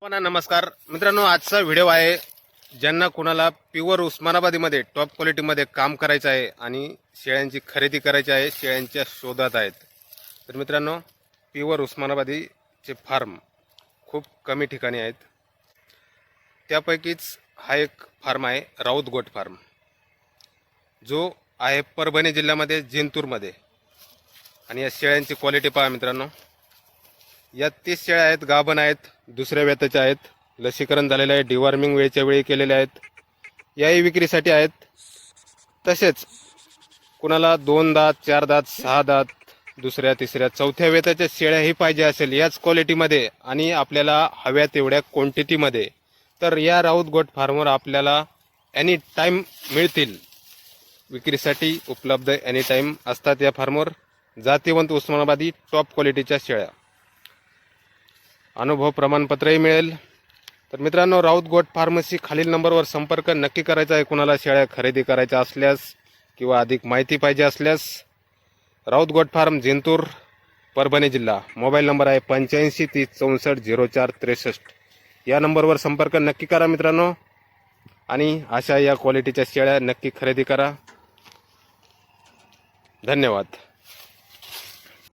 पण नमस्कार. मित्रांनो आजचा व्हिडिओ आहे ज्यांना कुणाला प्युअर उस्मानाबादीमध्ये टॉप क्वालिटीमध्ये काम करायचं आहे आणि शेळ्यांची खरेदी करायची आहे शेळ्यांच्या शोधात आहेत. तर मित्रांनो प्युअर उस्मानाबादीचे फार्म खूप कमी ठिकाणी आहेत. त्यापैकीच हा एक फार्म आहे राऊत गोट फार्म. जो आहे परभणी जिल्ह्यामध्ये जिंतूरमध्ये. आणि या शेळ्यांची क्वालिटी पहा मित्रांनो. या तीस शेळ्या आहेत गाभण आहेत. दुसऱ्या व्यताच्या आहेत. लसीकरण झालेलं आहे. डिवॉर्मिंग वेळच्या वेळी केलेले आहेत. याही विक्रीसाठी आहेत. तसेच कुणाला दोन दात चार दात सहा दात दुसऱ्या तिसऱ्या चौथ्या वेताच्या शेळ्याही पाहिजे असेल याच क्वालिटीमध्ये आणि आपल्याला हव्या तेवढ्या क्वांटिटीमध्ये तर या राऊत गोट फार्मवर आपल्याला एनी टाईम मिळतील. विक्रीसाठी उपलब्ध एनी टाईम असतात या फार्मवर. जातीवंत उस्मानाबादी टॉप क्वालिटीच्या शेळ्या. अनुभव प्रमाणपत्रही मिळेल. तर मित्रांनो राऊत गोट फार्मसी खालील नंबरवर संपर्क नक्की करायचा आहे. कुणाला शेळ्या खरेदी करायच्या असल्यास किंवा अधिक माहिती पाहिजे असल्यास राऊत गोट फार्म जिंतूर परभणी जिल्हा. मोबाईल नंबर आहे पंच्याऐंशी तीस चौसष्ट झिरो चार त्रेसष्ट. या नंबरवर संपर्क नक्की करा मित्रांनो. आणि अशा या क्वालिटीच्या शेळ्या नक्की खरेदी करा. धन्यवाद.